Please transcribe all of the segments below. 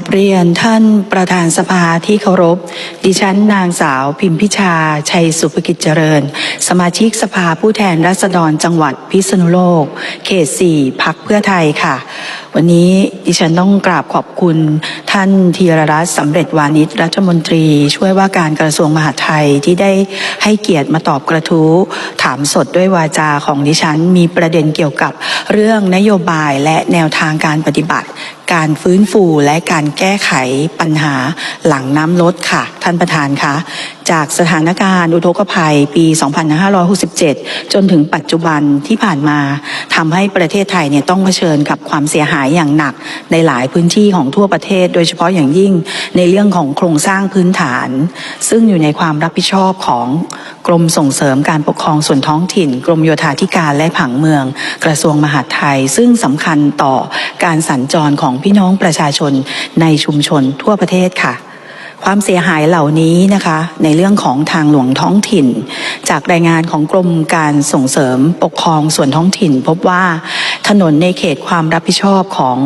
บเรียนท่านประธานสภาที่เคารพ ดิฉันนางสาวพิมพิชา ชัยสุภกิจเจริญ สมาชิกสภาผู้แทนราษฎรจังหวัดพิษณุโลก เขต4พักเพื่อไทยค่ะ วันนี้ดิฉันต้องกราบขอบคุณท่านธีรรัตน์สำเร็จวานิชรัฐมนตรี ช่วยว่าการกระทรวงมหาดไทยที่ได้ให้เกียรติมาตอบกระทู้ถามสดด้วยวาจาของดิฉันมีประเด็นเกี่ยวกับเรื่องนโยบายและแนวทางการปฏิบัติ การฟื้นฟูและการแก้ไขปัญหาหลังน้ำลดค่ะ ท่านประธานคะ จากสถานการณ์อุทกภัยปี 2567 จนถึงปัจจุบันที่ผ่านมาทำให้ประเทศไทยเนี่ยต้องเผชิญกับความเสียหายอย่างหนักในหลายพื้นที่ของทั่วประเทศ โดยเฉพาะอย่างยิ่งในเรื่องของโครงสร้างพื้นฐาน ซึ่งอยู่ในความรับผิดชอบของกรมส่งเสริมการปกครองส่วนท้องถิ่น กรมโยธาธิการและผังเมือง กระทรวงมหาดไทย ซึ่งสำคัญต่อการสัญจรของพี่น้องประชาชนในชุมชนทั่วประเทศค่ะ ความเสียหายเหล่านี้นะคะ ในเรื่องของทางหลวงท้องถิ่น จากรายงานของกรมการส่งเสริมปกครองส่วนท้องถิ่น พบว่าถนนในเขตความรับผิดชอบของ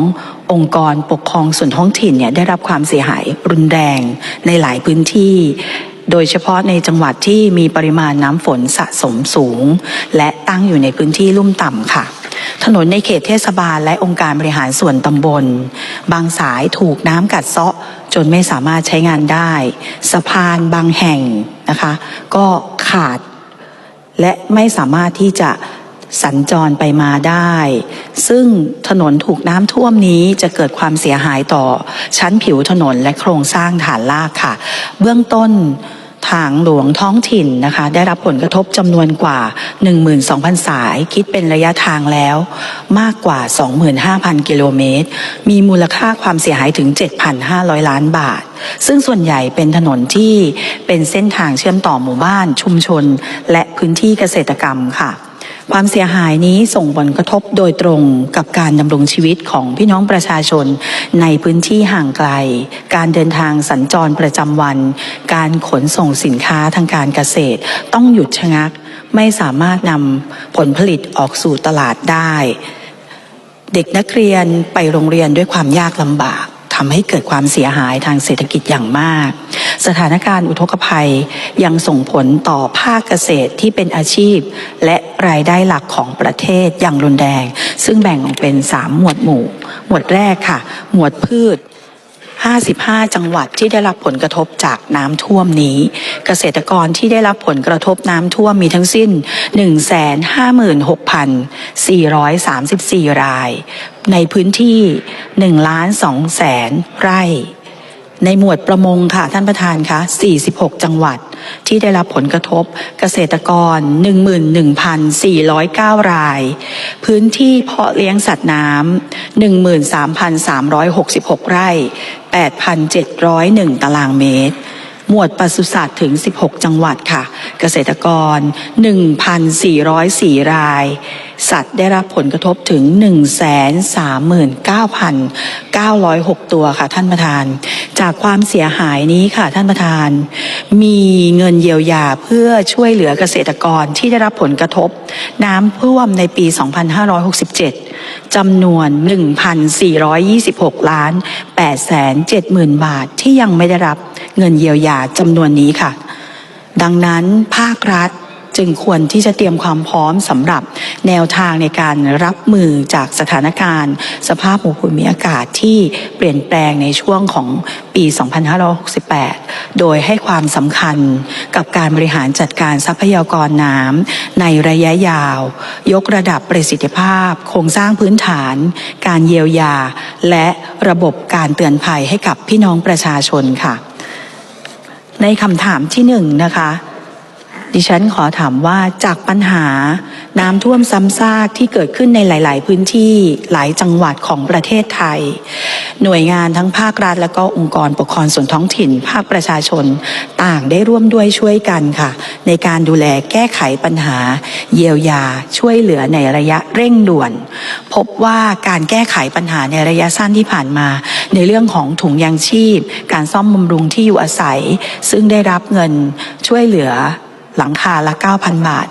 องค์กรปกครองส่วนท้องถิ่นเนี่ยได้รับความเสียหายรุนแรงในหลายพื้นที่โดยเฉพาะในจังหวัดที่มีปริมาณน้ำฝนสะสมสูง และตั้งอยู่ในพื้นที่ลุ่มต่ำค่ะ ถนนในเขตเทศบาลและองค์การบริหารส่วนตำบล บางสายถูกน้ำกัดเซาะ จนไม่สามารถใช้งานได้ สะพานบางแห่งนะคะ ก็ขาด และไม่สามารถที่จะสัญจรไปมาได้ ซึ่งถนนถูกน้ำท่วมนี้จะเกิดความเสียหายต่อชั้นผิวถนนและโครงสร้างฐานรากค่ะ เบื้องต้น ทางหลวงท้องถิ่นนะคะ ได้รับผลกระทบจำนวนกว่า 12,000 สาย คิดเป็นระยะทางแล้วมากกว่า 25,000 กิโลเมตร มีมูลค่าความเสียหายถึง 7,500 ล้านบาท ซึ่งส่วนใหญ่เป็นถนนที่เป็นเส้นทางเชื่อมต่อหมู่บ้านชุมชน และพื้นที่เกษตรกรรมค่ะ ความเสียหายนี้ส่งผลกระทบโดยตรงกับการดำรงชีวิตของพี่น้องประชาชน ในพื้นที่ห่างไกล การเดินทางสัญจรประจำวัน การขนส่งสินค้าทางการเกษตร ต้องหยุดชะงัก ไม่สามารถนำผลผลิตออกสู่ตลาดได้ เด็กนักเรียนไปโรงเรียนด้วยความยากลำบากทำให้เกิดความเสียหายทางเศรษฐกิจอย่างมากสถานการณ์อุทกภัยยังส่งผลต่อภาคเกษตรที่เป็นอาชีพ และ รายได้หลักของประเทศอย่างรุนแรง ซึ่งแบ่งออกเป็น 3 หมวดหมู่ หมวดแรกค่ะ หมวดพืช 55 จังหวัดที่ได้รับผลกระทบจากน้ำท่วมนี้ เกษตรกรที่ได้รับผลกระทบน้ำท่วมมีทั้งสิ้น 156,434 ราย ในพื้นที่1ล้าน2แสนไร่ ในหมวดประมงค่ะท่านประธานคะ46 จังหวัดที่ได้รับผลกระทบเกษตรกร 11,409 ราย พื้นที่เพาะเลี้ยงสัตว์น้ำ13,366 ไร่ 8,701 ตารางเมตร หมวดปศุสัตว์ถึง 16 จังหวัดค่ะ เกษตรกร 1,404 ราย สัตว์ได้รับผลกระทบถึง 139,906 ตัวค่ะท่านประธาน จากความเสียหายนี้ค่ะท่านประธาน มีเงินเยียวยาเพื่อช่วยเหลือเกษตรกรที่ได้รับผลกระทบ น้ำท่วมในปี 2567จำนวน 1,426 ล้าน8แสน7หมื่นบาทที่ยังไม่ได้รับเงินเยียวยาจำนวนนี้ค่ะ ดังนั้นภาครัฐ จึงควรที่จะเตรียมความพร้อมสำหรับแนวทางในการรับมือจากสถานการณ์ สภาพภูมิอากาศที่เปลี่ยนแปลงในช่วงของปี 2568 โดยให้ความสำคัญกับการบริหารจัดการทรัพยากรน้ำในระยะยาว ยกระดับประสิทธิภาพ โครงสร้างพื้นฐาน การเยียวยา และระบบการเตือนภัยให้กับพี่น้องประชาชนค่ะ ในคำถามที่หนึ่งนะคะ ดิฉันขอถามว่าจากปัญหาน้ำท่วมซ้ำซากที่เกิดขึ้นในหลาย ๆ พื้นที่หลายจังหวัดของประเทศไทย หน่วยงานทั้งภาครัฐ และก็องค์กรปกครองส่วนท้องถิ่น ภาคประชาชนต่างได้ร่วมด้วยช่วยกันค่ะ ในการดูแลแก้ไขปัญหา เยียวยาช่วยเหลือในระยะเร่งด่วน พบว่าการแก้ไขปัญหาในระยะสั้นที่ผ่านมา ในเรื่องของถุงยางชีพ การซ่อมบำรุงที่อยู่อาศัย ซึ่งได้รับเงินช่วยเหลือ หลังคาละ 9,000 บาท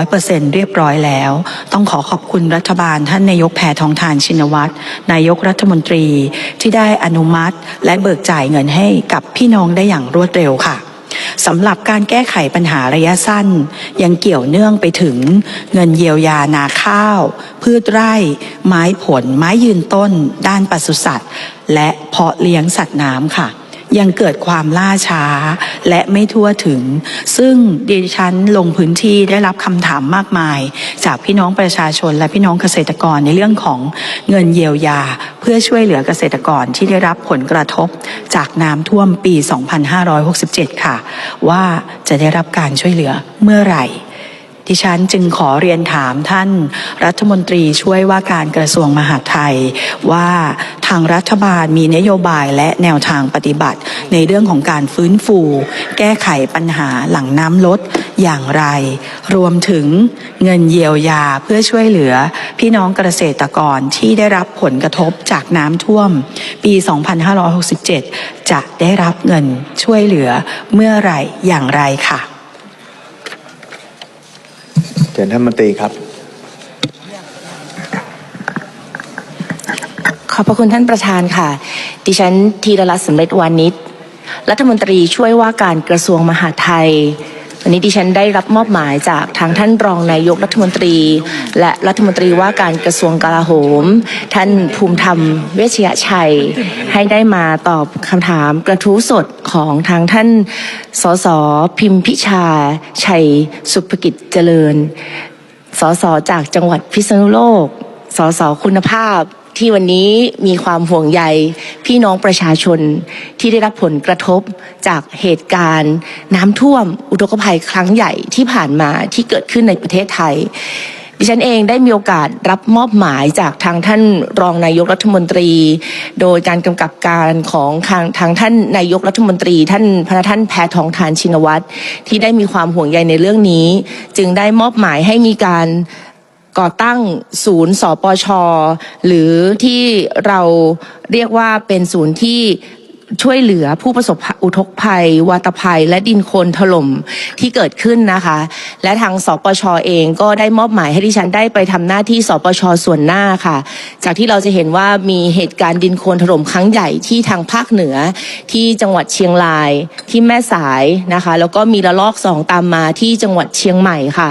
100%เรียบร้อยแล้ว ต้องขอขอบคุณรัฐบาลท่านนายกแพทองทานชินวัตร นายกรัฐมนตรีที่ได้อนุมัติ และเบิกจ่ายเงินให้กับพี่น้องได้อย่างรวดเร็วค่ะสำหรับการแก้ไขปัญหาระยะสั้น ยังเกี่ยวเนื่องไปถึงเงินเยียวยานาข้าว พืชไร่ ไม้ผล ไม้ยืนต้น ด้านปศุสัตว์ และเพาะเลี้ยงสัตว์น้ำค่ะ ยังเกิดความล่าช้าและไม่ทั่วถึง ซึ่งดิฉันลงพื้นที่ได้รับคำถามมากมาย จากพี่น้องประชาชนและพี่น้องเกษตรกรในเรื่องของเงินเยียวยา เพื่อช่วยเหลือเกษตรกรที่ได้รับผลกระทบ จากน้ำท่วมปี 2567 ค่ะ ว่าจะได้รับการช่วยเหลือเมื่อไหร่ ดิฉันจึงขอเรียนถามท่านรัฐมนตรีช่วยว่าการกระทรวงมหาดไทย ว่าทางรัฐบาลมีนโยบายและแนวทางปฏิบัติ ในเรื่องของการฟื้นฟู แก้ไขปัญหาหลังน้ำลดอย่างไร รวมถึงเงินเยียวยาเพื่อช่วยเหลือ พี่น้องเกษตรกรที่ได้รับผลกระทบจากน้ำท่วม ปี 2567 จะได้รับเงินช่วยเหลือเมื่อไหร่อย่างไรค่ะ ชิญท่านมนตรีครับ ขอบพระคุณท่านประธานค่ะ ดิฉันธีรรัตน์สำเร็จวานิชรัฐมนตรีช่วยว่าการกระทรวงมหาดไทย วันนี้ดิฉันได้รับมอบหมายจากทางท่านรองนายกรัฐมนตรี และรัฐมนตรีว่าการกระทรวงกลาโหม ท่านภูมิธรรม เวชยชัย ให้ได้มาตอบคำถามกระทู้สดของทางท่านสสพิมพิชา ชัย สุภกิจเจริญสสจากจังหวัดพิษณุโลกสสคุณภาพ ที่วันนี้มีความห่วงใยพี่น้องประชาชนที่ได้รับผลกระทบจากเหตุการณ์ น้ำท่วมอุทกภัยครั้งใหญ่ที่ผ่านมาที่เกิดขึ้นในประเทศไทยดิฉันเองได้มีโอกาสรับมอบหมายจากทางท่านรองนายกรัฐมนตรี โดยการกำกับการของทางทางท่านนายกรัฐมนตรี ท่านพระท่านแพทองทานชินวัตรที่ได้มีความห่วงใยในเรื่องนี้ จึงได้มอบหมายให้มีการ ก่อตั้งศูนย์สปช หรือที่เราเรียกว่าเป็นศูนย์ที่ ช่วยเหลือผู้ประสบอุทกภัย วาตภัย และดินโคลนถล่มที่เกิดขึ้นนะคะ และทางสปชเองก็ได้มอบหมายให้ดิฉันได้ไปทำหน้าที่สปชส่วนหน้าค่ะ จากที่เราจะเห็นว่ามีเหตุการณ์ดินโคลนถล่มครั้งใหญ่ที่ทางภาคเหนือ ที่จังหวัดเชียงรายที่แม่สายนะคะ แล้วก็มีระลอกสองตามมาที่จังหวัดเชียงใหม่ค่ะ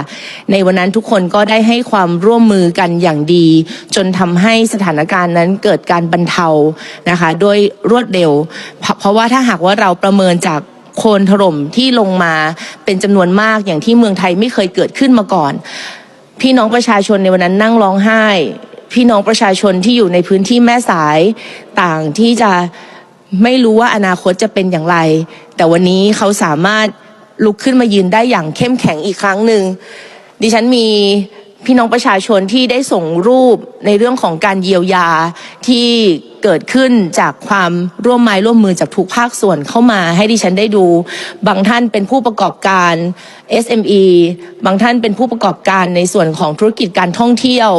ในวันนั้นทุกคนก็ได้ให้ความร่วมมือกันอย่างดี จนทำให้สถานการณ์นั้นเกิดการบรรเทานะคะ โดยรวดเร็วเพราะว่าถ้าหากว่าเราประเมินจากโคลนถล่มที่ลงมาเป็นจำนวนมากอย่างที่เมืองไทยไม่เคยเกิดขึ้นมาก่อน พี่น้องประชาชนในวันนั้นนั่งร้องไห้ พี่น้องประชาชนที่อยู่ในพื้นที่แม่สายต่างที่จะไม่รู้ว่าอนาคตจะเป็นอย่างไร แต่วันนี้เขาสามารถลุกขึ้นมายืนได้อย่างเข้มแข็งอีกครั้งหนึ่งดิฉันมี พี่น้องประชาชนที่ได้ส่งรูปในเรื่องของการเยียวยาที่เกิดขึ้นจากความร่วมไม้ร่วมมือจากทุกภาคส่วนเข้ามาให้ดิฉันได้ดู บางท่านเป็นผู้ประกอบการ SME บางท่านเป็นผู้ประกอบการในส่วนของธุรกิจการท่องเที่ยว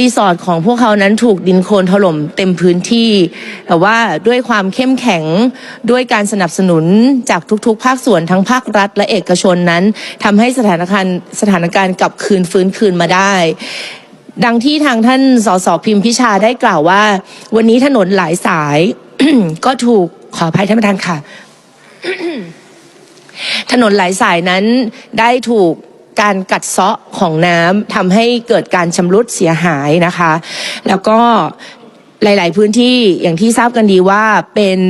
รีสอร์ทของพวกเขานั้นถูกดินโคลนถล่มเต็มพื้นที่ แต่ว่าด้วยความเข้มแข็งด้วยการสนับสนุนจากทุกๆ ภาคส่วนทั้งภาครัฐและเอกชนนั้นทำให้สถานการณ์สถานการณ์กลับคืนฟื้นคืนมาได้ ดังที่ทางท่านสสพิมพิชาได้กล่าวว่า วันนี้ถนนหลายสาย ก็ถูกขออภัยท่านประธานค่ะ ถนนหลายสายนั้นได้ถูก การกัดเซาะของน้ำทำให้เกิดการชำรุดเสียหายนะคะ แล้วก็หลาย ๆ พื้นที่อย่างที่ทราบกันดีว่าเป็น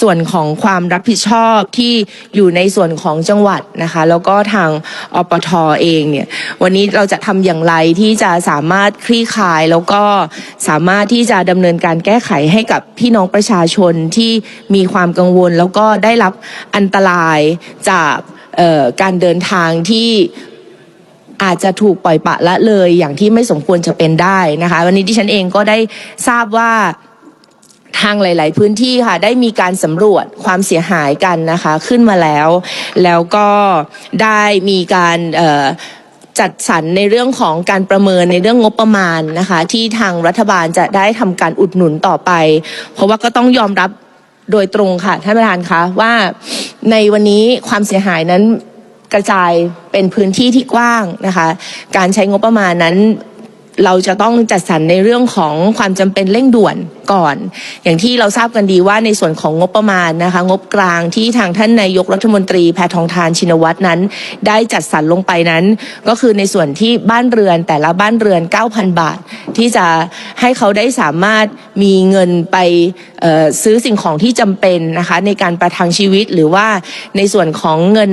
ส่วนของความรับผิดชอบที่อยู่ในส่วนของจังหวัดนะคะ แล้วก็ทางอปทเองเนี่ยวันนี้เราจะทำอย่างไรที่จะสามารถคลี่คลาย แล้วก็สามารถที่จะดำเนินการแก้ไขให้กับพี่น้องประชาชนที่มีความกังวล แล้วก็ได้รับอันตรายจากการเดินทางที่ อาจจะถูกปล่อยปะละเลยอย่างที่ไม่สมควรจะเป็นได้นะคะ วันนี้ดิฉันเองก็ได้ทราบว่าทางหลาย ๆ พื้นที่ค่ะได้มีการสำรวจความเสียหายกันนะคะขึ้นมาแล้ว แล้วก็ได้มีการจัดสรรในเรื่องของการประเมินในเรื่องงบประมาณนะคะที่ทางรัฐบาลจะได้ทำการอุดหนุนต่อไป เพราะว่าก็ต้องยอมรับโดยตรงค่ะท่านประธานคะว่าในวันนี้ความเสียหายนั้น กระจายเป็นพื้นที่ที่กว้างนะคะ การใช้งบประมาณนั้นเราจะต้องจัดสรรในเรื่องของความจำเป็นเร่งด่วนก่อน อย่างที่เราทราบกันดีว่าในส่วนของงบประมาณนะคะ งบกลางที่ทางท่านนายกรัฐมนตรีแพทองทานชินวัตรนั้น ได้จัดสรรลงไปนั้น ก็คือในส่วนที่บ้านเรือนแต่ละบ้านเรือน 9,000 บาท ที่จะให้เขาได้สามารถมีเงินไป ซื้อสิ่งของที่จำเป็นนะคะในการประทังชีวิตหรือว่าในส่วนของเงิน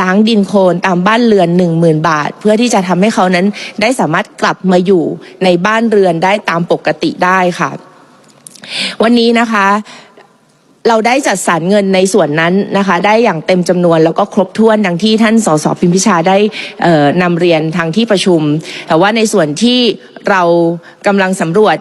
ล้างดินโคลนตามบ้านเรือน 10,000 บาท เพื่อที่จะทำให้เขานั้นได้สามารถกลับมาอยู่ในบ้านเรือนได้ตามปกติได้ค่ะ วันนี้นะคะเราได้จัดสรรเงินในส่วนนั้นนะคะ ได้อย่างเต็มจำนวนแล้วก็ครบถ้วนดังที่ท่านสสพิมพิชาได้เอ่อนำเรียนทางที่ประชุม แต่ว่าในส่วนที่เรากำลังสำรวจ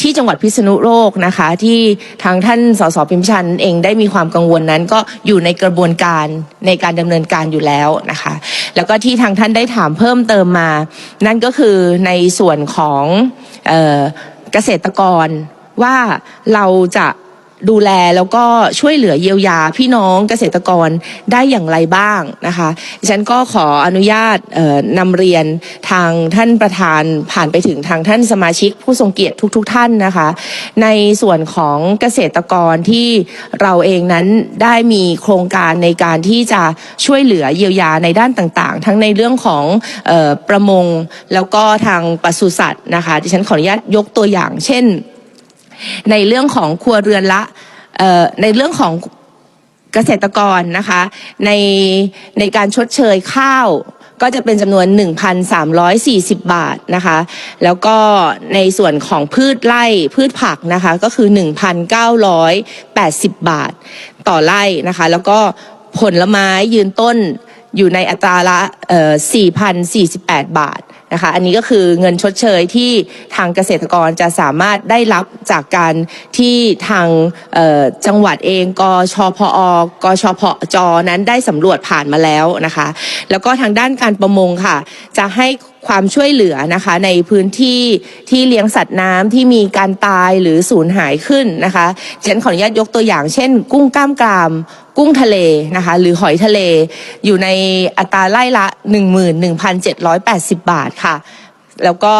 ที่จังหวัดพิษณุโลกนะคะ ที่ทางท่านสสพิมพ์ชันเองได้มีความกังวลนั้น ก็อยู่ในกระบวนการในการดำเนินการอยู่แล้วนะคะ แล้วก็ที่ทางท่านได้ถามเพิ่มเติมมา นั่นก็คือในส่วนของเออเกษตรกรว่าเราจะ ดูแลแล้วก็ช่วยเหลือเยียวยาพี่น้องเกษตรกรได้อย่างไรบ้างนะคะดิฉันก็ขออนุญาตนำเรียนทางท่านประธานผ่านไปถึงทางท่านสมาชิกผู้ทรงเกียรติทุกๆทท่านนะคะ ในส่วนของเกษตรกรที่เราเองนั้นได้มีโครงการในการที่จะช่วยเหลือเยียวยาในด้านต่างๆ ทั้งในเรื่องของออประมงแล้วก็ทางปศุสัตว์นะคะดิฉันขออนุญาตยกตัวอย่าง เช่น ในเรื่องของครัวเรือนละในเรื่องของเกษตรกรนะคะในในการชดเชยข้าวก็จะเป็นจำนวน 1,340 บาทนะคะ แล้วก็ในส่วนของพืชไร่พืชผักนะคะก็คือ 1,980 บาทต่อไร่นะคะ แล้วก็ผลไม้ยืนต้นอยู่ในอัตราละเอ่อ4,048 บาท นะคะ อันนี้ก็คือเงินชดเชยที่ทางเกษตรกรจะสามารถได้รับจากการที่ทางจังหวัดเองกชพอกชพจนั้นได้สำรวจผ่านมาแล้วนะคะ แล้วก็ทางด้านการประมงค่ะ จะให้ความช่วยเหลือนะคะในพื้นที่ที่เลี้ยงสัตว์น้ำที่มีการตายหรือสูญหายขึ้นนะคะฉันขออนุญาตยกตัวอย่างเช่น กุ้งกล้ามกราม กุ้งทะเลนะคะ หรือหอยทะเลอยู่ในอัตราไล่ละ 11,780 บาทค่ะ แล้วก็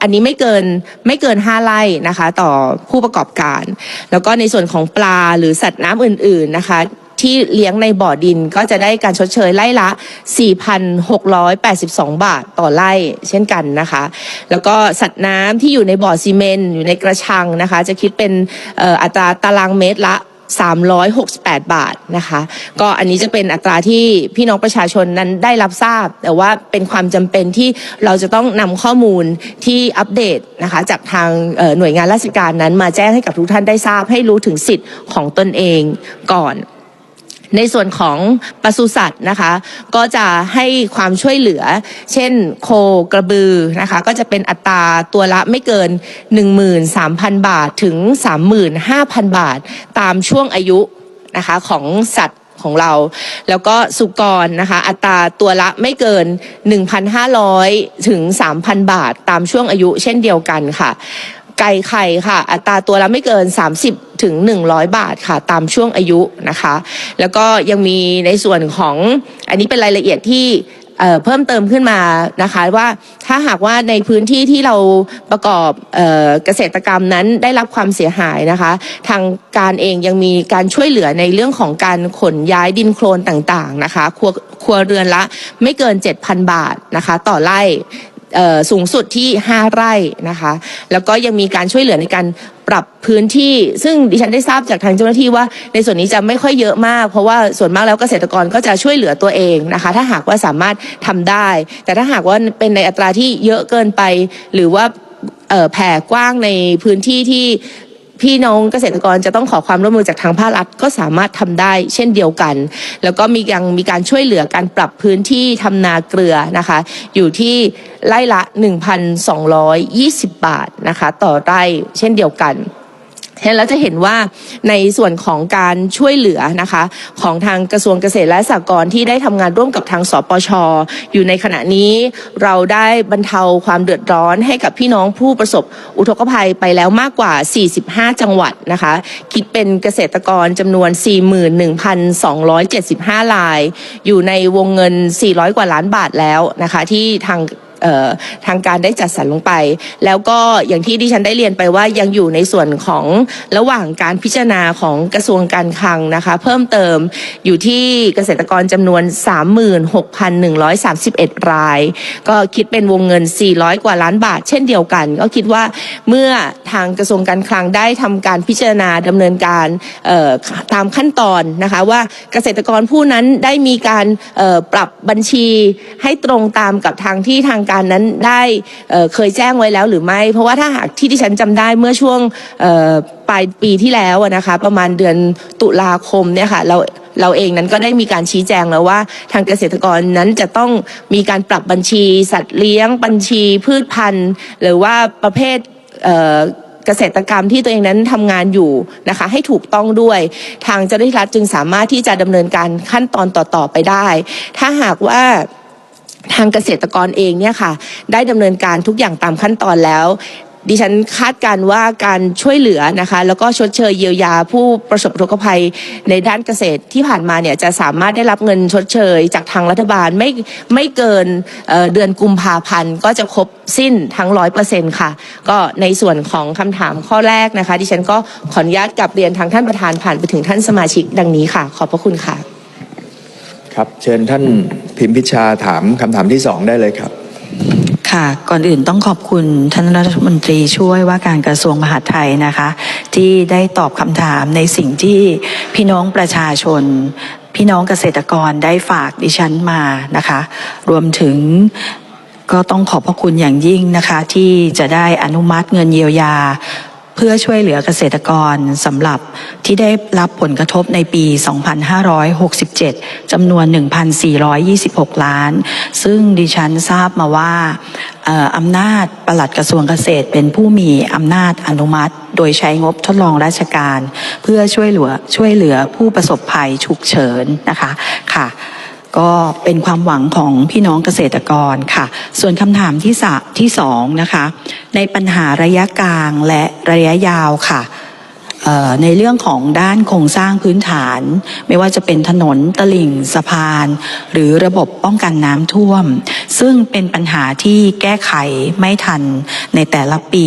อันนี้ไม่เกินไม่เกิน 5 ไร่นะคะ ต่อผู้ประกอบการ แล้วก็ในส่วนของปลาหรือสัตว์น้ำอื่น ๆนะคะ ที่เลี้ยงในบ่อดินก็จะได้การชดเชยไล่ละ 4,682 บาทต่อไร่เช่นกันนะคะ แล้วก็สัตว์น้ำที่อยู่ในบ่อซีเมนต์อยู่ในกระชังนะคะ จะคิดเป็นอัตราตารางเมตรละ 368 บาทนะคะ ก็อันนี้จะเป็นอัตราที่พี่น้องประชาชนนั้นได้รับทราบ แต่ว่าเป็นความจำเป็นที่เราจะต้องนำข้อมูลที่อัปเดตนะคะจากทางหน่วยงานราชการนั้นมาแจ้งให้กับทุกท่านได้ทราบ ให้รู้ถึงสิทธิ์ของตนเองก่อน ในส่วนของปศุสัตว์นะคะ ก็จะให้ความช่วยเหลือ เช่นโคกระบือนะคะ ก็จะเป็นอัตราตัวละไม่เกิน 13,000 บาทถึง 35,000 บาท ตามช่วงอายุนะคะของสัตว์ของเรา แล้วก็สุกรนะคะ อัตราตัวละไม่เกิน 1,500 ถึง 3,000 บาท ตามช่วงอายุเช่นเดียวกันค่ะ ไก่ไข่ค่ะ อัตราตัวละไม่เกิน 30 ถึง 100 บาทค่ะ ตามช่วงอายุนะคะ แล้วก็ยังมีในส่วนของอันนี้เป็นรายละเอียดที่เเพิ่มเติมขึ้นมานะคะว่าถ้าหากว่าในพื้นที่ที่เราประกอบเออเกษตรกรรมนั้นได้รับความเสียหายนะคะ ทางการเองยังมีการช่วยเหลือในเรื่องของการขนย้ายดินโคลนต่างๆนะคะครัวครัวเรือนละไม่เกิน 7,000 บาทนะคะ ต่อไร่ สูงสุดที่ 5 ไร่นะคะ แล้วก็ยังมีการช่วยเหลือในการปรับพื้นที่ ซึ่งดิฉันได้ทราบจากทางเจ้าหน้าที่ว่า ในส่วนนี้จะไม่ค่อยเยอะมาก เพราะว่าส่วนมากแล้วเกษตรกรก็จะช่วยเหลือตัวเองนะคะ ถ้าหากว่าสามารถทำได้ แต่ถ้าหากว่าเป็นในอัตราที่เยอะเกินไป หรือว่าแผ่กว้างในพื้นที่ที่ พี่น้องเกษตรกรจะต้องขอความร่วมมือจากทางภาครัฐก็สามารถทำได้เช่นเดียวกัน แล้วก็มียังมีการช่วยเหลือการปรับพื้นที่ทำนาเกลือนะคะ อยู่ที่ไร่ละ 1,220 บาทนะคะ ต่อไร่เช่นเดียวกัน ฉะนั้นเราจะเห็นว่าในส่วนของการช่วยเหลือนะคะ ของทางกระทรวงเกษตรและสหกรณ์ที่ได้ทำงานร่วมกับทางสปชอยู่ในขณะนี้เราได้บรรเทาความเดือดร้อนให้กับพี่น้องผู้ประสบอุทกภัยไปแล้วมากกว่า 45 จังหวัดนะคะ คิดเป็นเกษตรกรจำนวน 41,275ราย อยู่ในวงเงิน 400 กว่าล้านบาทแล้วนะคะ ที่ทาง ทางการได้จัดสรรลงไป แล้วก็อย่างที่ดิฉันได้เรียนไปว่ายังอยู่ในส่วนของระหว่างการพิจารณาของกระทรวงการคลังนะคะ เพิ่มเติมอยู่ที่เกษตรกรจำนวน 36,131 ราย ก็คิดเป็นวงเงิน 400 กว่าล้านบาท เช่นเดียวกัน ก็คิดว่าเมื่อทางกระทรวงการคลังได้ทำการพิจารณาดำเนินการตามขั้นตอนนะคะว่าเกษตรกรผู้นั้นได้มีการปรับบัญชีให้ตรงตามกับทางที่ทางการนั้นได้เคยแจ้งไว้แล้วหรือไม่ เพราะว่าถ้าหากที่ที่ฉันจำได้เมื่อช่วงปลายปีที่แล้วนะคะประมาณเดือนตุลาคมเนี่ยค่ะเราเราเองนั้นก็ได้มีการชี้แจงแล้วว่า ทางเกษตรกรนั้นจะต้องมีการปรับบัญชี สัตว์เลี้ยง บัญชีพืชพันธุ์ หรือว่าประเภทเกษตรกรรมที่ตัวเองนั้นทำงานอยู่นะคะ ให้ถูกต้องด้วย ทางเจ้าหน้าที่รัฐจึงสามารถที่จะดำเนินการขั้นตอนต่อๆไปได้ ถ้าหากว่า ทางเกษตรกรเองเนี่ยค่ะ ได้ดำเนินการทุกอย่างตามขั้นตอนแล้ว ดิฉันคาดการว่าการช่วยเหลือนะคะ แล้วก็ชดเชยเยียวยาผู้ประสบอุทกภัยในด้านเกษตรที่ผ่านมาเนี่ยจะสามารถได้รับเงินชดเชย จากทางรัฐบาลไม่ไม่เกินเอ่อเดือนกุมภาพันธ์ก็จะครบสิ้นทั้งร้อยเปอร์เซ็นต์ค่ะ ก็ในส่วนของคำถามข้อแรกนะคะ ดิฉันก็ขออนุญาตกลับเรียนทางท่านประธานผ่านไปถึงท่านสมาชิกดังนี้ค่ะ ขอบพระคุณค่ะ ครับ เชิญท่านพิมพิชาถามคำถามที่สองได้เลยครับค่ะก่อนอื่นต้องขอบคุณท่านรัฐมนตรีช่วยว่าการกระทรวงมหาดไทยนะคะ ที่ได้ตอบคำถามในสิ่งที่พี่น้องประชาชน พี่น้องเกษตรกรได้ฝากดิฉันมานะคะ รวมถึงก็ต้องขอบพระคุณอย่างยิ่งนะคะ ที่จะได้อนุมัติเงินเยียวยา พื่อช่วยเหลือเกษตรกรสำหรับที่ได้รับผลกระทบในปี 2567จำนวน 1,426 ล้าน ซึ่งดิฉันทราบมาว่าเอ่ออำนาจปลัดกระทรวงเกษตร เป็นผู้มีอำนาจอนุมัติ โดยใช้งบทดลองราชการ เพื่อช่วยเหลือช่วยเหลือผู้ประสบภัยฉุกเฉินนะคะค่ะ ก็เป็นความหวังของพี่น้องเกษตรกรค่ะ ส่วนคำถามที่สที่สองนะคะ ในปัญหาระยะกลางและระยะยาวค่ะในเรื่องของด้านโครงสร้างพื้นฐาน ไม่ว่าจะเป็นถนนตลิ่งสะพาน หรือระบบป้องกันน้ำท่วม ซึ่งเป็นปัญหาที่แก้ไขไม่ทันในแต่ละปี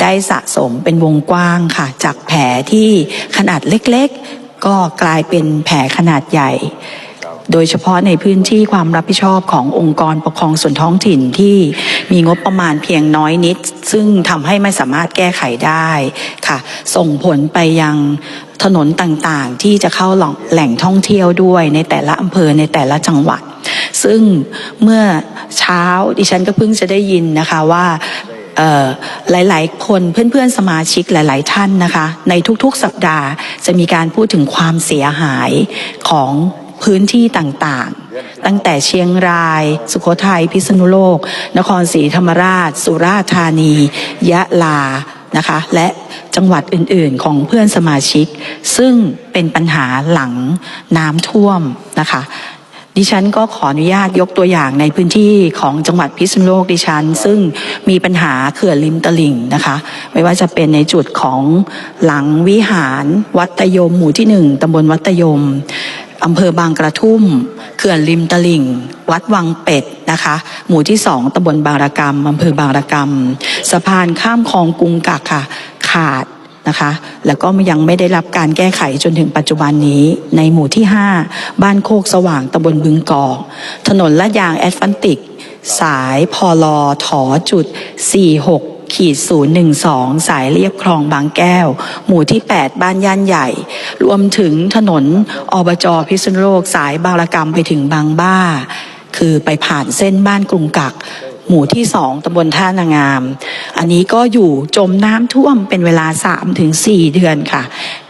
ได้สะสมเป็นวงกว้างค่ะ จากแผลที่ขนาดเล็กๆ ก็กลายเป็นแผลขนาดใหญ่ โดยเฉพาะในพื้นที่ความรับผิดชอบขององค์กรปกครองส่วนท้องถิ่นที่มีงบประมาณเพียงน้อยนิด ซึ่งทำให้ไม่สามารถแก้ไขได้ค่ะ ส่งผลไปยังถนนต่างๆ ที่จะเข้าแหล่งท่องเที่ยวด้วยในแต่ละอำเภอในแต่ละจังหวัด ซึ่งเมื่อเช้าดิฉันก็เพิ่งจะได้ยินนะคะว่าหลายๆ คนเพื่อนๆสมาชิกหลาย ๆ ท่านนะคะ ในทุกๆสัปดาห์จะมีการพูดถึงความเสียหายของ พื้นที่ต่างๆ ตั้งแต่เชียงราย สุโขทัย พิษณุโลก นครศรีธรรมราช สุราษฎร์ธานี ยะลานะคะและจังหวัดอื่นๆของเพื่อนสมาชิก ซึ่งเป็นปัญหาหลังน้ำท่วมนะคะดิฉันก็ขออนุญาตยกตัวอย่างในพื้นที่ของจังหวัดพิษณุโลกดิฉัน ซึ่งมีปัญหาเขื่อนริมตลิ่งนะคะ ไม่ว่าจะเป็นในจุดของหลังวิหารวัดตยมหมู่ที่หนึ่งตำบลวัดตยม อำเภอบางกระทุ่ม เขื่อนริมตลิ่ง วัดวังเป็ดนะคะ หมู่ที่สองตำบลบางระกำอำเภอบางระกำสะพานข้ามคลองกรุงกักค่ะ ขาดนะคะ แล้วก็ยังไม่ได้รับการแก้ไขจนถึงปัจจุบันนี้ ในหมู่ที่ 5 บ้านโคกสว่างตำบลบึงกอก ถนนลาดยางแอตแลนติก สายพอลอถอจุด 46 ขีด012สายเรียบคลองบางแก้ว หมู่ที่ 8 บ้านย่านใหญ่ รวมถึงถนนอบจพิษณุโลกสายบางระกำไปถึงบางบ้า คือไปผ่านเส้นบ้านกรุงกักหมู่ที่สองตำบลท่านางาม อันนี้ก็อยู่จมน้ำท่วมเป็นเวลา3ถึง4เดือนค่ะ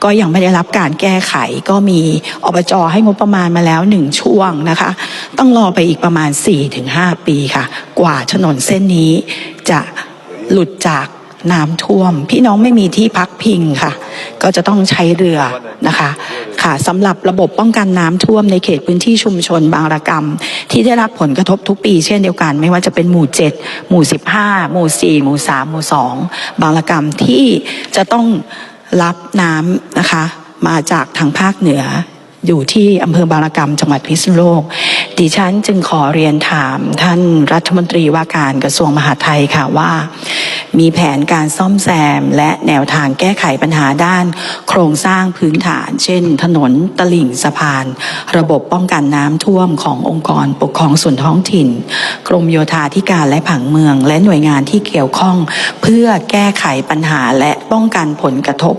ก็ยังไม่ได้รับการแก้ไข ก็มีอบจให้งบประมาณมาแล้วหนึ่งช่วงนะคะ ต้องรอไปอีกประมาณ4ถึง5ปีค่ะ กว่าถนนเส้นนี้จะ หลุดจากน้ำท่วม พี่น้องไม่มีที่พักพิงค่ะ ก็จะต้องใช้เรือนะคะค่ะสำหรับระบบป้องกันน้ำท่วมในเขตพื้นที่ชุมชนบางระกรรม ที่ได้รับผลกระทบทุกปีเช่นเดียวกัน ไม่ว่าจะเป็นหมู่ 7 หมู่ 15 หมู่ 4 หมู่ 3 หมู่ 2 บางระกรรมที่จะต้องรับน้ำนะคะมาจากทางภาคเหนือ อยู่ที่อำเภอบางระกรรมจังหวัดพิษณุโลก ดิฉันจึงขอเรียนถามท่านรัฐมนตรีว่าการกระทรวงมหาดไทยค่ะว่า มีแผนการซ่อมแซมและแนวทางแก้ไขปัญหาด้าน โครงสร้างพื้นฐาน เช่น ถนนตลิ่งสะพาน ระบบป้องกันน้ำท่วมขององค์กรปกครองส่วนท้องถิ่น กรมโยธาธิการและผังเมือง และหน่วยงานที่เกี่ยวข้อง เพื่อแก้ไขปัญหาและป้องกันผลกระทบ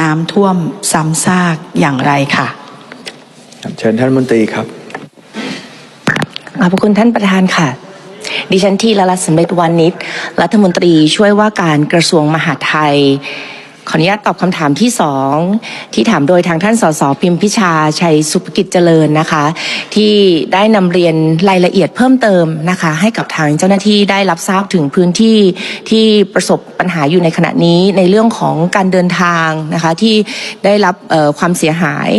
น้ำท่วมซ้ำซากอย่างไรค่ะ เชิญท่านมนตรีครับขอบคุณท่านประธานค่ะ ดิฉันที่ละลัตน์สำเร็จวานิชรัฐมนตรีช่วยว่าการกระทรวงมหาดไทย ขออนุญาตตอบคำถามที่สองที่ถามโดยทางท่านสสพิมพิชาชัยสุภกิจเจริญนะคะ ที่ได้นำเรียนรายละเอียดเพิ่มเติมนะคะ ให้กับทางเจ้าหน้าที่ได้รับทราบถึงพื้นที่ที่ประสบปัญหาอยู่ในขณะนี้ในเรื่องของการเดินทางนะคะที่ได้รับความเสียหาย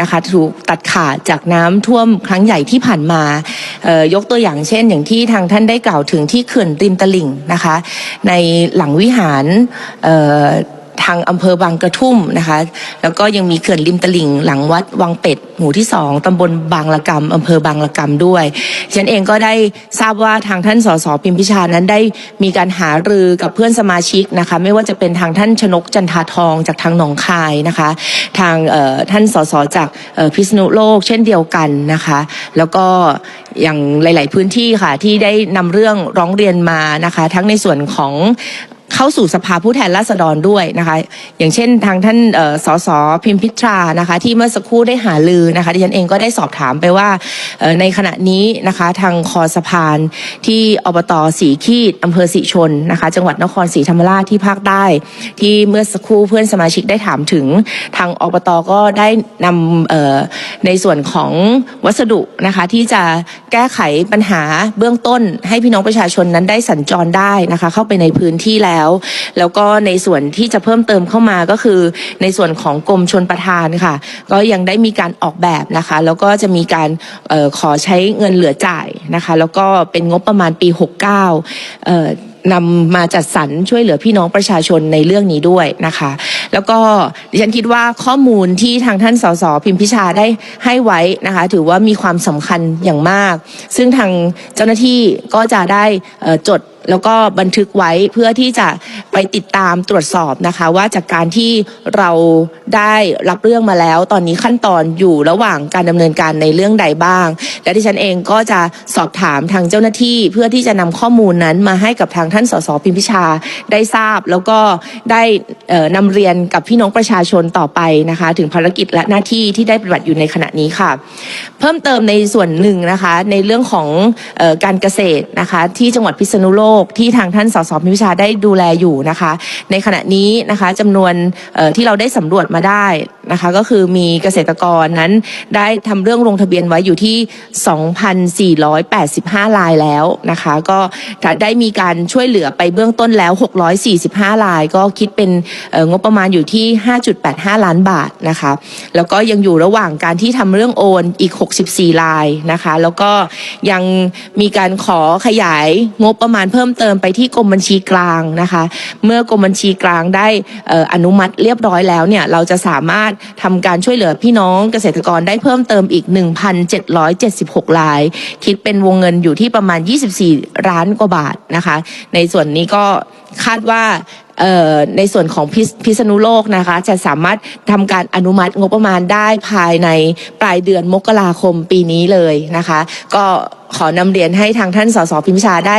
นะคะถูกตัดขาดจากน้ำท่วมครั้งใหญ่ที่ผ่านมายกตัวอย่างเช่น อย่างที่ทางท่านได้กล่าวถึงที่เขื่อนริมตลิ่งนะคะ ในหลังวิหาร ทางอำเภอบางกระทุ่มนะคะ แล้วก็ยังมีเขื่อนริมตลิ่ง หลังวัดวังเป็ด หมู่ที่สองตำบลบางละกำอำเภอบางละกำด้วยฉันเองก็ได้ทราบว่าทางท่านสสพิมพิชานั้นได้มีการหารือกับเพื่อนสมาชิกนะคะ ไม่ว่าจะเป็นทางท่านชนกจันทาทองจากทางหนองคายนะคะ ทางท่านสสจากพิษณุโลกเช่นเดียวกันนะคะ แล้วก็อย่างหลาย ๆ พื้นที่ค่ะที่ได้นำเรื่องร้องเรียนมานะคะ ทั้งในส่วนของ เข้าสู่สภาผู้แทนราษฎรด้วยนะคะ อย่างเช่นทางท่านเอ่อสสพิมพิตรานะคะ ที่เมื่อสักครู่ได้หาลือนะคะดิฉันเองก็ได้สอบถามไปว่าออในขณะนี้นะคะทางคอสะพานที่อบตสีขีดอำเภอสีชนนะคะ จังหวัดนครศรีธรรมราชที่ภาคใต้ ที่เมื่อสักครู่เพื่อนสมาชิกได้ถามถึงทางอบตก็ได้นำออในส่วนของวัสดุนะคะที่จะแก้ไขปัญหาเบื้องต้น ให้พี่น้องประชาชนนั้นได้สัญจรได้นะคะ เข้าไปในพื้นที่แล้วแล้ว แล้วก็ในส่วนที่จะเพิ่มเติมเข้ามาก็คือ ในส่วนของกรมชนประทานค่ะ ก็ยังได้มีการออกแบบนะคะ แล้วก็จะมีการออขอใช้เงินเหลือจ่ายนะคะ แล้วก็เป็นงบประมาณปี 69เออนำมาจัดสรรช่วยเหลือพี่น้องประชาชนในเรื่องนี้ด้วยนะคะ แล้วก็ดิฉันคิดว่าข้อมูลที่ทางท่านสสพิมพิชาได้ให้ไว้นะคะ ถือว่ามีความสำคัญอย่างมาก ซึ่งทางเจ้าหน้าที่ก็จะได้จด แล้วก็บันทึกไว้เพื่อที่จะไปติดตามตรวจสอบนะคะ ว่าจากการที่เราได้รับเรื่องมาแล้ว ตอนนี้ขั้นตอนอยู่ระหว่างการดำเนินการในเรื่องใดบ้าง และที่ฉันเองก็จะสอบถามทางเจ้าหน้าที่ เพื่อที่จะนำข้อมูลนั้นมาให้กับทางท่านสสพิมพิชาได้ทราบ แล้วก็ได้เอ่อนำเรียนกับพี่น้องประชาชนต่อไปนะคะ ถึงภารกิจและหน้าที่ที่ได้ปฏิบัติอยู่ในขณะนี้ค่ะ เพิ่มเติมในส่วนหนึ่งนะคะในเรื่องของออการเกษตรนะคะที่จังหวัดพิษณุโลกที่ทางท่านสสพิมพิชาได้ดูแลอยู่นะคะ ในขณะนี้นะคะจำนวนที่เราได้สำรวจมาได้นะคะก็คือมีเกษตรกรนั้นได้ทำเรื่องลงทะเบียนไว้อยู่ที่ 2,485 รายแล้วนะคะก็ได้มีการช่วยเหลือไปเบื้องต้นแล้ว 645 ราย ก็คิดเป็นงบประมาณอยู่ที่ 5.85 ล้านบาทนะคะแล้วก็ยังอยู่ระหว่างการที่ทำเรื่องโอนอีก 64 รายนะคะแล้วก็ยังมีการขอขยายงบประมาณเพิ่มเติมไปที่กรมบัญชีกลางนะคะ เมื่อกรมบัญชีกลางได้อนุมัติเรียบร้อยแล้วเนี่ยเราจะสามารถทำการช่วยเหลือพี่น้องเกษตรกรได้เพิ่มเติมอีก 1,776 ราย คิดเป็นวงเงินอยู่ที่ประมาณ 24 ล้านกว่าบาทนะคะ ในส่วนนี้ก็คาดว่า ในส่วนของพิษพิษณุโลกนะคะ จะสามารถทำการอนุมัติงบประมาณได้ภายในปลายเดือนมกราคมปีนี้เลยนะคะ ก็ขอนำเรียนให้ทางท่านสสพิมพชาได้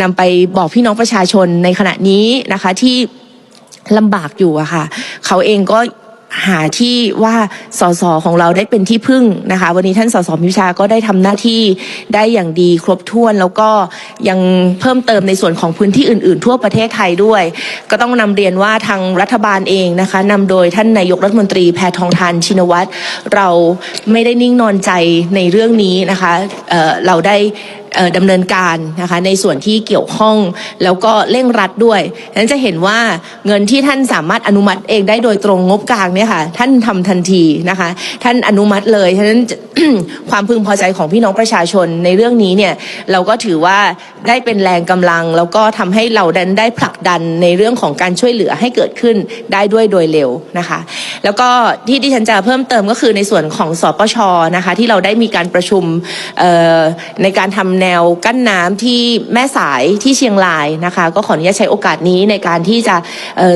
นำไปบอกพี่น้องประชาชนในขณะนี้นะคะที่ลำบากอยู่อะค่ะ เขาเองก็ หาที่ว่าสสของเราได้เป็นที่พึ่งนะคะ วันนี้ท่านสสพิชาก็ได้ทำหน้าที่ได้อย่างดีครบถ้วน แล้วก็ยังเพิ่มเติมในส่วนของพื้นที่อื่น ๆ ทั่วประเทศไทยด้วย ก็ต้องนำเรียนว่าทางรัฐบาลเองนะคะนำโดยท่านนายกรัฐมนตรีแพทองทานชินวัตรเราไม่ได้นิ่งนอนใจในเรื่องนี้นะคะเเราได้ ดำเนินการนะคะในส่วนที่เกี่ยวข้องแล้วก็เร่งรัดด้วยนั้นจะเห็นว่าเงินที่ท่านสามารถอนุมัติเองได้โดยตรงงบกลางเนี่ยค่ะท่านทำทันทีนะคะท่านอนุมัติเลยฉะนั้นความพึงพอใจของพี่น้องประชาชนในเรื่องนี้เนี่ยเราก็ถือว่าได้เป็นแรงกำลัง แล้วก็ทำให้เราดันได้ผลักดันในเรื่องของการช่วยเหลือให้เกิดขึ้นได้ด้วยโดยเร็วนะคะ แล้วก็ที่ดิฉันจะเพิ่มเติมก็คือในส่วนของสปชนะคะที่เราได้มีการประชุมในการทำแนวกั้นน้ำที่แม่สายที่เชียงรายนะคะ ก็ขออนุญาตใช้โอกาสนี้ในการที่จะ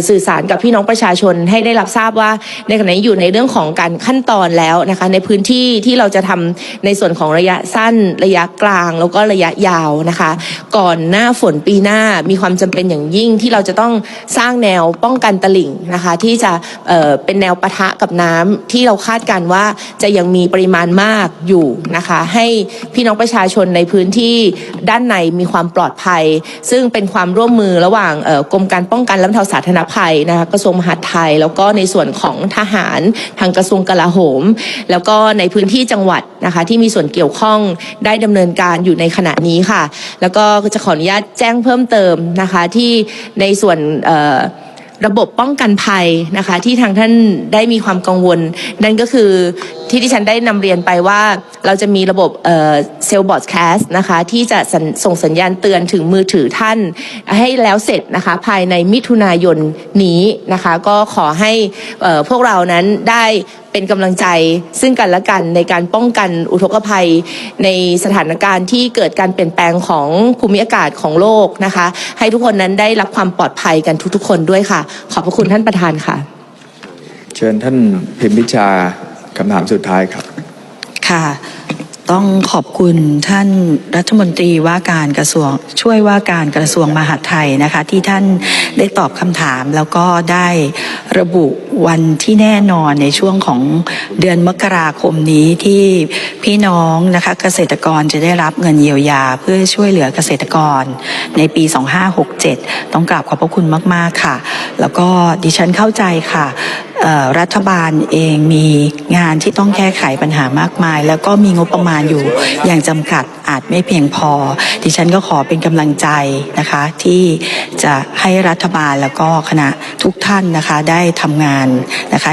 สื่อสารกับพี่น้องประชาชนให้ได้รับทราบว่าในขณะนี้อยู่ในเรื่องของการขั้นตอนแล้วนะคะ ในพื้นที่ที่เราจะทำในส่วนของระยะสั้นระยะกลาง แล้วก็ระยะยาวนะคะ ก่อนหน้าฝนปีหน้ามีความจำเป็นอย่างยิ่งที่เราจะต้องสร้างแนวป้องกันตลิ่งนะคะ ที่จะเเป็นแนวปะทะกับน้ำที่เราคาดการณ์ว่าจะยังมีปริมาณมากอยู่นะคะ ให้พี่น้องประชาชนในพื้นที่ด้านในมีความปลอดภัย ซึ่งเป็นความร่วมมือระหว่างกรมการป้องกันและบรรเทาสาธารณภัยนะคะกระทรวงมหาดไทย แล้วก็ในส่วนของทหารทางกระทรวงกลาโหม แล้วก็ในพื้นที่จังหวัดนะคะที่มีส่วนเกี่ยวข้องได้ดำเนินการอยู่ในขณะนี้ค่ะ แล้วก็จะขออนุญาตแจ้งเพิ่มเติมนะคะที่ในส่วนเอ่อ ระบบป้องกันภัยนะคะ ที่ทางท่านได้มีความกังวล นั่นก็คือที่ที่ฉันได้นำเรียนไปว่าเราจะมีระบบเซลล์บอดแคสต์นะคะ ที่จะส,ส่งสัญญาณเตือนถึงมือถือท่านให้แล้วเสร็จนะคะ ภายในมิถุนายนนี้นะคะ ก็ขอให้พวกเรานั้นได้เป็นกำลังใจซึ่งกันและกันในการป้องกันอุทกภัย ในสถานการณ์ที่เกิดการเปลี่ยนแปลงของภูมิอากาศของโลกนะคะ ให้ทุกคนนั้นได้รับความปลอดภัยกันทุกๆ คนด้วยค่ะ ขอบพระคุณท่านประธานค่ะ เชิญท่านพิมพิชาคำถามสุดท้ายครับค่ะ ต้องขอบคุณท่านรัฐมนตรีว่าการกระทรวงช่วยว่าการกระทรวงมหาดไทยนะคะ ที่ท่านได้ตอบคำถามแล้วก็ได้ระบุวันที่แน่นอนในช่วงของเดือนมกราคมนี้ที่พี่น้องนะคะเกษตรกรจะได้รับเงินเยียวยา เพื่อช่วยเหลือเกษตรกร ในปี 2567 ต้องกราบขอบพระคุณมาก ๆ ค่ะ แล้วก็ดิฉันเข้าใจค่ะ รัฐบาลเองมีงานที่ต้องแก้ไขปัญหามากมาย แล้วก็มีงบประมาณอยู่อย่างจำกัดอาจไม่เพียงพอ ดิฉันก็ขอเป็นกำลังใจนะคะ ที่จะให้รัฐบาลแล้วก็คณะทุกท่านนะคะได้ทำงานนะคะ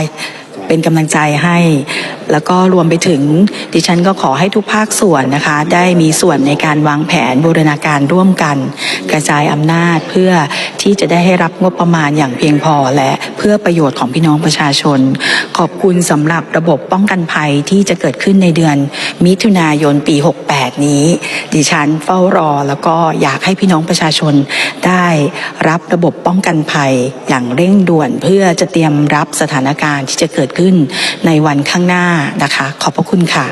เป็นกำลังใจให้แล้วก็รวมไปถึงดิฉันก็ขอให้ทุกภาคส่วนนะคะ ได้มีส่วนในการวางแผนบูรณาการร่วมกัน กระจายอำนาจเพื่อที่จะได้ให้รับงบประมาณอย่างเพียงพอและเพื่อประโยชน์ของพี่น้องประชาชน ขอบคุณสำหรับระบบป้องกันภัยที่จะเกิดขึ้นในเดือน มิถุนายนปี 68 นี้ ดิฉันเฝ้ารอแล้วก็อยากให้พี่น้องประชาชนได้รับระบบป้องกันภัยอย่างเร่งด่วน เพื่อจะเตรียมรับสถานการณ์ที่จะเกิดขึ้นในวันข้างหน้านะคะ ขอบพระคุณค่ะ